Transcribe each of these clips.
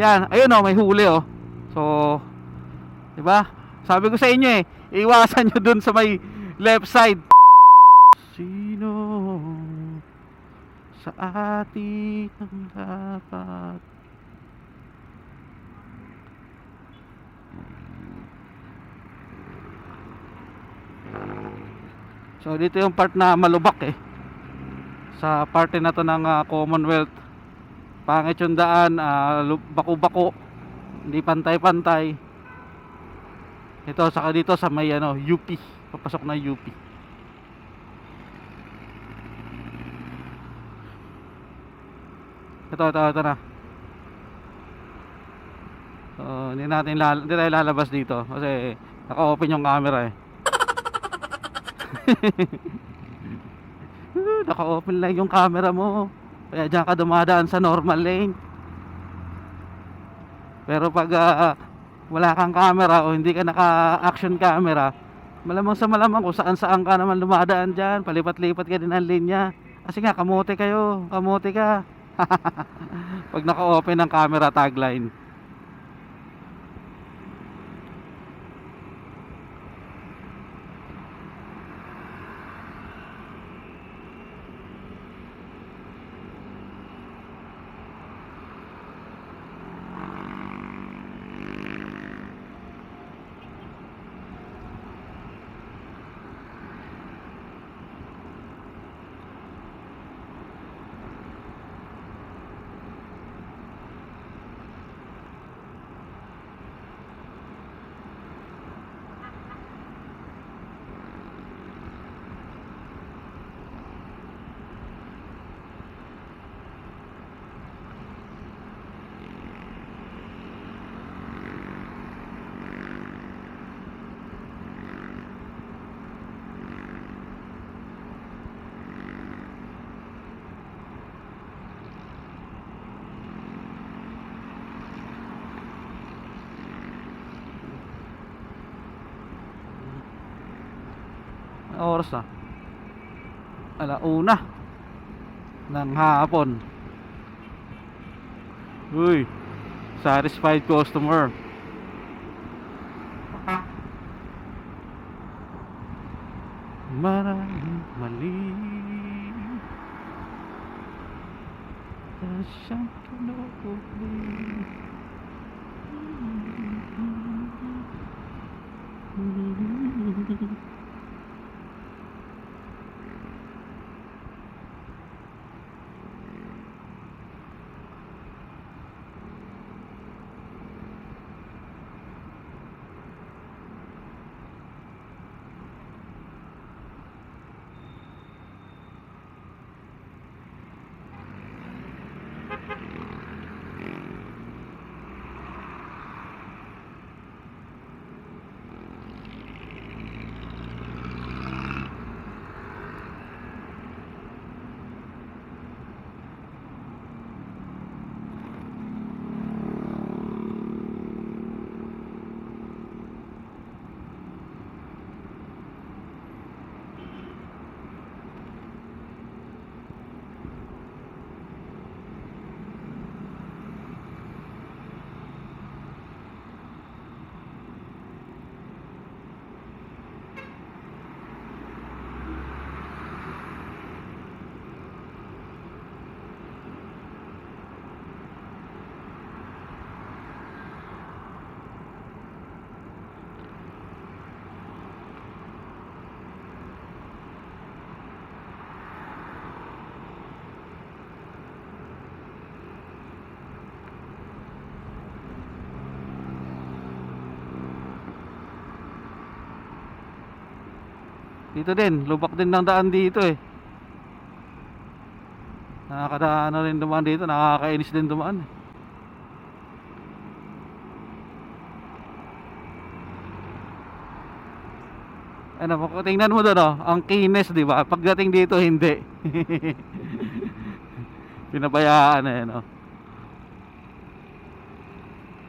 Yan, ayun oh, may huli oh. So, 'di ba? Sabi ko sa inyo eh, iwasan nyo dun sa may left side. Sino sa atin ang dapat So dito yung part na malubak eh. Sa parte na to ng ah, Commonwealth. Pangit yung daan, lu- bako-bako. Hindi pantay-pantay. Ito saka dito sa may ano, UP. Papasok na UP. Ito, ito, ito na. So, hindi natin lal hindi tayo lalabas dito kasi naka-open yung camera eh. Naka-open lang yung camera mo. Kaya diyan ka dumadaan sa normal lane. Pero pag ah, wala kang camera o hindi ka naka-action camera, malamang sa malamang kung saan saan ka naman dumadaan dyan, palipat-lipat ka din ang linya. Kasi nga, kamote kayo, kamote ka. pag naka-open ang camera tagline. Anong oras na? Alauna ng hapon. Uy, satisfied customer. Maraming mali na siyang kinukulit. Dito din, lubak din ng daan dito eh. Nakakadaan na rin dumaan dito, nakakainis din dumaan. eh. Ano, tingnan mo doon oh, ang kinis, di ba? Pagdating dito, hindi. Pinabayaan na yan, oh.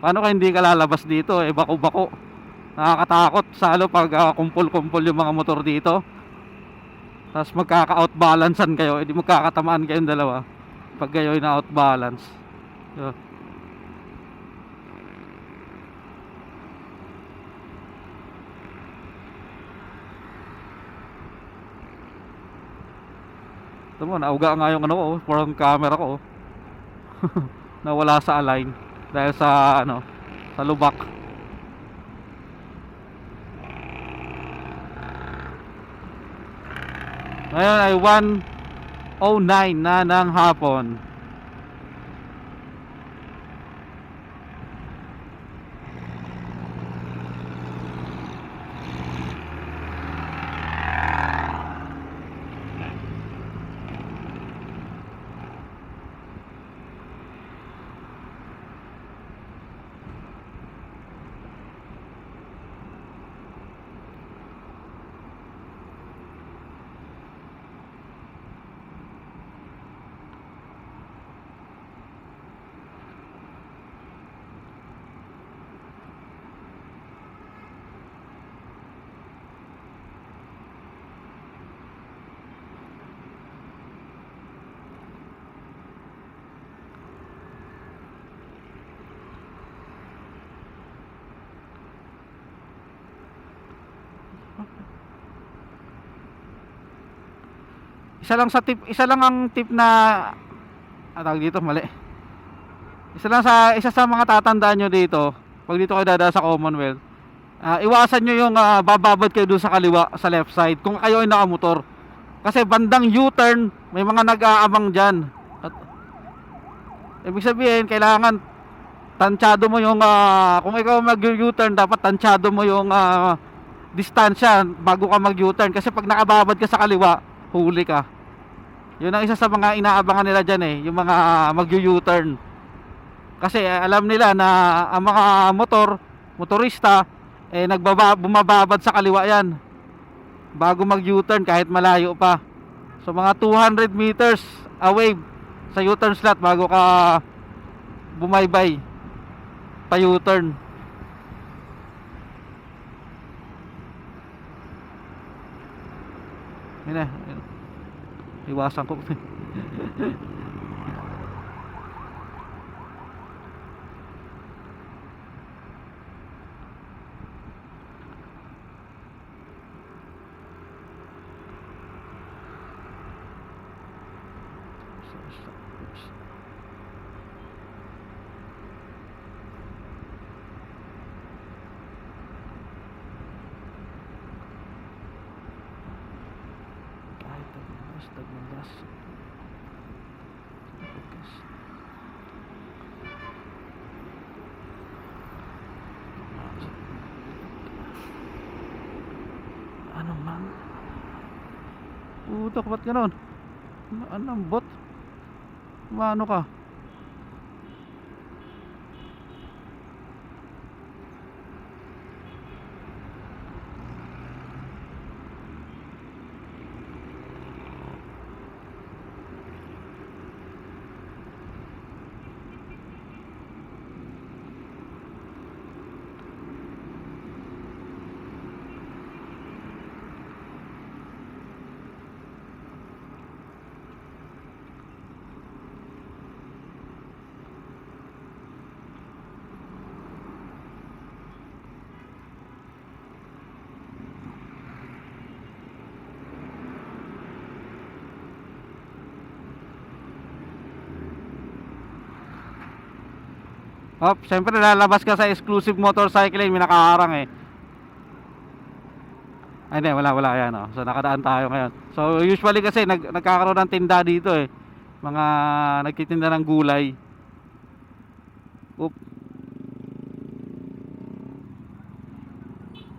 Paano ka hindi ka lalabas dito? Eh, bako-bako nakakatakot. Salo pag ah, uh, kumpol-kumpol yung mga motor dito. Tapos magkaka-outbalancean kayo. Eh, Hindi magkakatamaan kayong dalawa pag kayo ay na-outbalance so, ito mo nauga nga yung ano ko oh, parang camera ko oh. nawala sa align. Dahil sa ano sa lubak. Ngayon ay 1.09 na ng hapon. Isa lang sa tip, isa lang ang tip na ah, tawag dito mali. Isa lang sa isa sa mga tatandaan nyo dito, pag dito kayo dadaan sa Commonwealth, ah, iwasan nyo yung ah, bababad kayo doon sa kaliwa, sa left side, kung kayo ay nakamotor. Kasi bandang U-turn, may mga nag-aabang dyan. At, ibig sabihin, kailangan tansyado mo yung, ah, kung ikaw mag-U-turn, dapat tansyado mo yung ah, distansya bago ka mag-U-turn. Kasi pag nakababad ka sa kaliwa, huli ka. Yun ang isa sa mga inaabangan nila dyan eh, yung mga mag-U-turn. Kasi eh, alam nila na ang mga motor, motorista, eh nagbaba, bumababad sa kaliwa yan. Bago mag-U-turn kahit malayo pa. So mga 200 meters away sa U-turn slot bago ka bumaybay pa U-turn. Yun na. Iwasan ko. Kahit tagmalas. Focus. Ano man? Putok, ba't ganon? Ano- bot? Maano ka? Hop, syempre lalabas ka sa exclusive motorcycling, may nakaharang eh. Ay, hindi, wala, wala yan. Oh. So, nakadaan tayo ngayon. So, usually kasi, nag, nagkakaroon ng tinda dito eh. Mga nagtitinda ng gulay. Oop.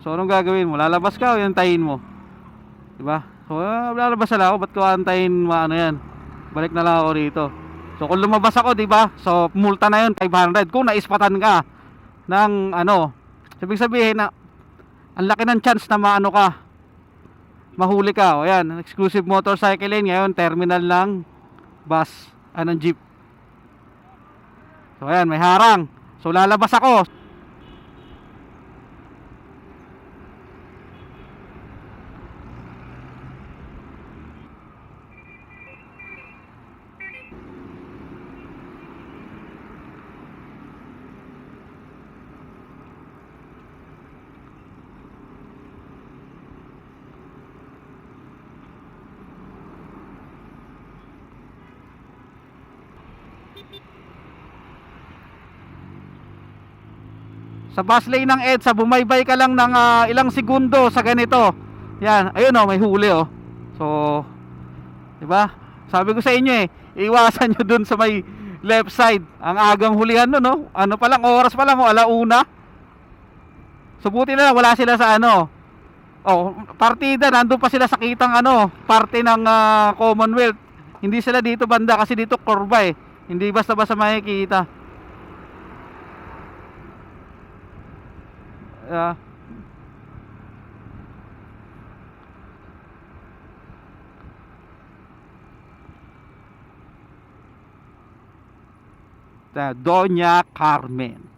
So, anong gagawin mo? Lalabas ka o yantayin mo? Diba? So, ah, lalabas na ako. Ba't ko antayin maano yan? Balik na lang ako rito. So, kung lumabas ako, di ba? So, multa na yun, 500. Kung naispatan ka ng ano, sabihin sabihin na ang laki ng chance na maano ka mahuli ka o yan exclusive motorcycle lane ngayon terminal ng bus anong jeep so ayan may harang so lalabas ako Sa bus lane ng EDSA, bumaybay ka lang ng ah, ilang segundo sa ganito. Yan, ayun oh, may huli oh. So, 'di ba? Sabi ko sa inyo eh, iwasan nyo dun sa may left side. Ang agang hulihan no, no? Ano pa lang, oras pa lang, oh, alauna. So, buti na wala sila sa ano. Oh, partida, nandun pa sila sa kitang ano, parte ng ah, Commonwealth. Hindi sila dito banda kasi dito kurba eh. Hindi basta-basta makikita. Ta- Doña Carmen.